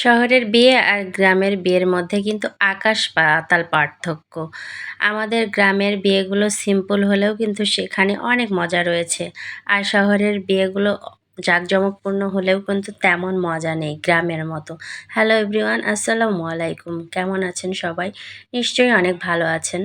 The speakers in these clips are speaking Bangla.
শহরের বিয়ে আর গ্রামের বিয়ের মধ্যে কিন্তু আকাশ পাতাল পার্থক্য। আমাদের গ্রামের বিয়েগুলো সিম্পল হলেও কিন্তু সেখানে অনেক মজা রয়েছে। আর শহরের বিয়েগুলো জাঁকজমকপূর্ণ হলেও কিন্তু তেমন মজা নেই গ্রামের মতো। হ্যালো এভরিওয়ান আসসালামু আলাইকুম। কেমন আছেন সবাই? নিশ্চয়ই অনেক ভালো আছেন।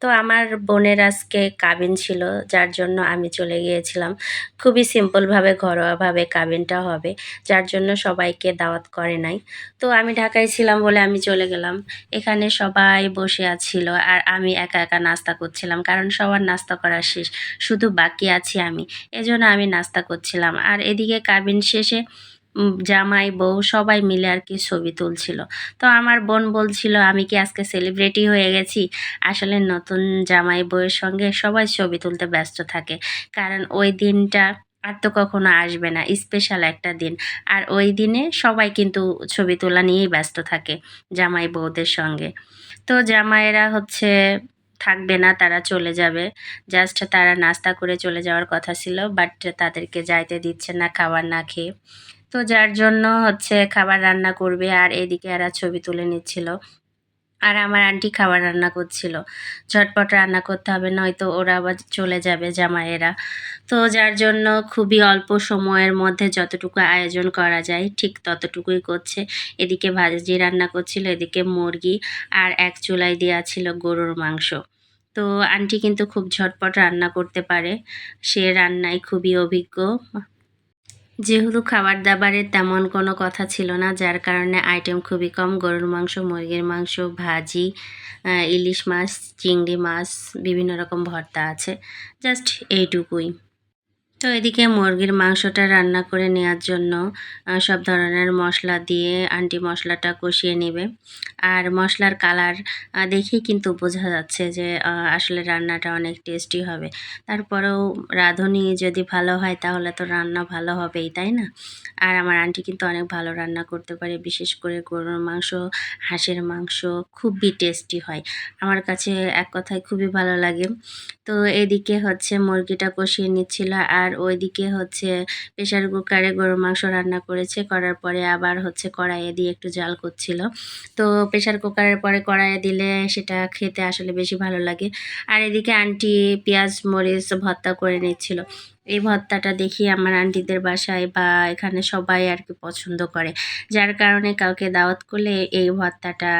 তো আমার বোনের আজকে কাবিন ছিল, যার জন্য আমি চলে গিয়েছিলাম। খুবই সিম্পলভাবে ঘরোয়াভাবে কাবিনটা হবে, যার জন্য সবাইকে দাওয়াত করে নাই। তো আমি ঢাকায় ছিলাম বলে আমি চলে গেলাম। এখানে সবাই বসে আছিল আর আমি একা একা নাস্তা করছিলাম, কারণ সবার নাস্তা করা শেষ। শুধু বাকি আছি আমি। এজন্য আমি নাস্তা করছিলাম। আর এদিকে কাবিন শেষে জামাই, বউ সবাই মিলে আর কি ছবি তুলছিল। তো আমার বোন বলছিল, আমি কি আজকে সেলিব্রিটি হয়ে গেছি? আসলে নতুন জামাই বউয়ের সঙ্গে সবাই ছবি তুলতে ব্যস্ত থাকে। কারণ ওই দিনটা আর তো কখনো আসবে না স্পেশাল একটা দিন। আর ওই দিনে সবাই কিন্তু ছবি তোলা নিয়েই ব্যস্ত থাকে জামাই বউদের সঙ্গে। তো জামাইরা হচ্ছে থাকবে না, তারা চলে যাবে। জাস্ট তারা নাস্তা করে চলে যাওয়ার কথা ছিল বাট তাদেরকে যাইতে দিচ্ছে না, খাবার না খেয়ে। তো যার জন্য হচ্ছে খাবার রান্না করবে, আর এদিকে এরা ছবি তুলে নিচ্ছিল। আর আমার আন্টি খাবার রান্না করছিল। ঝটপট রান্না করতে হবে, নয়তো ওরা আবার চলে যাবে জামাইয়েরা। তো যার জন্য খুবই অল্প সময়ের মধ্যে যতটুকু আয়োজন করা যায়, ঠিক ততটুকুই করছে। এদিকে ভাজি রান্না করছিল, এদিকে মুরগি আর এক চুলায় দেওয়া ছিল গরুর মাংস। তো আন্টি কিন্তু খুব ঝটপট রান্না করতে পারে। সে রান্নায় খুবই অভিজ্ঞ। যেহেতু খাবার দাবারের তেমন কোনো কথা ছিল না, যার কারণে আইটেম খুবই কম। গরুর মাংস, মুরগির মাংস, ভাজি ইলিশ মাছ, চিংড়ি মাছ, বিভিন্ন রকম ভর্তা আছে। জাস্ট এইটুকুই। তো এদিকে মুরগির মাংসটা রান্না করে নেওয়ার জন্য সব ধরনের মশলা দিয়ে আন্টি মশলাটা কষিয়ে নেবে। আর মশলার কালার দেখেই কিন্তু বোঝা যাচ্ছে যে আসলে রান্নাটা অনেক টেস্টি হবে। তারপরেও রাঁধুনি যদি ভালো হয় তাহলে তো রান্না ভালো হবেই, তাই না? আর আমার আন্টি কিন্তু অনেক ভালো রান্না করতে পারে, বিশেষ করে গরুর মাংস, হাঁসের মাংস, খুবই টেস্টি হয়। আমার কাছে এক কথায় খুবই ভালো লাগে। তো এদিকে হচ্ছে মুরগিটা কষিয়ে নিচ্ছিল, আর ওইদিকে হচ্ছে প্রেশার কুকারে গরুর মাংস রান্না করেছে, করার পরে আবার হচ্ছে কড়াইয়ে দিয়ে একটু জাল করছিল। তো প্রেশার কুকারের পরে কড়াইয়ে দিলে সেটা খেতে আসলে বেশি ভালো লাগে। আর এদিকে আন্টি পেঁয়াজ, মরিচ ভর্তা করে নিচ্ছিল। এই ভর্তাটা দেখি আমার আন্টিদের বাসায় বা এখানে সবাই আর কি পছন্দ করে। যার কারণে কাউকে দাওয়াত করলে এই ভর্তাটা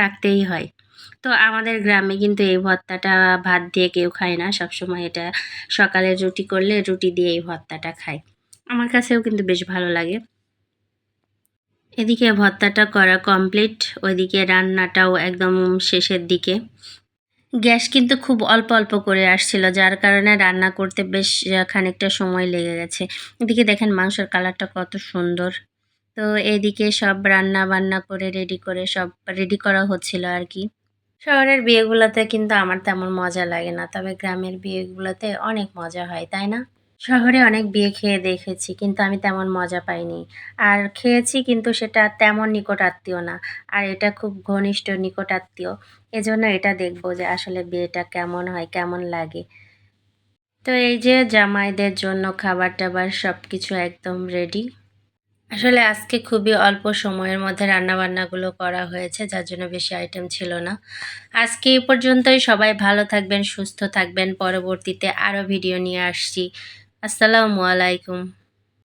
রাখতেই হয়। তো আমাদের গ্রামে কিন্তু এই ভর্তাটা ভাত দিয়ে কেউ খায় না। সবসময় এটা সকালে রুটি করলে রুটি দিয়ে এই ভর্তাটা খায়। আমার কাছেও কিন্তু বেশ ভালো লাগে। এদিকে ভর্তাটা করা কমপ্লিট, ওইদিকে রান্নাটাও একদম শেষের দিকে। গ্যাস কিন্তু খুব অল্প অল্প করে আসছিল, যার কারণে রান্না করতে বেশ খানিকটা সময় লেগে গেছে। এদিকে দেখেন মাংসের কালারটা কত সুন্দর। তো এদিকে সব রান্না বান্না করে, রেডি করে, সব রেডি করা হচ্ছিল আর কি। শহরের বিয়েগুলোতে কিন্তু আমার তেমন মজা লাগে না, তবে গ্রামের বিয়েগুলোতে অনেক মজা হয়, তাই না? শহরে অনেক বিয়ে খেয়ে দেখেছি, কিন্তু আমি তেমন মজা পাইনি। আর খেয়েছি কিন্তু সেটা তেমন নিকট আত্মীয় না, আর এটা খুব ঘনিষ্ঠ নিকট আত্মীয় এজন্য এটা দেখব যে আসলে বিয়েটা কেমন হয়, কেমন লাগে। তো এই যে জামাইদের জন্য খাবার টাবার সব কিছু একদম রেডি আসলে আজকে খুবই অল্প সময়ের মধ্যে রান্নাবান্নাগুলো করা হয়েছে, যার জন্য বেশি আইটেম ছিল না। আজকে এই পর্যন্তই, সবাই ভালো থাকবেন, সুস্থ থাকবেন। পরবর্তীতে আরও ভিডিও নিয়ে আসছি। আসসালামু আলাইকুম।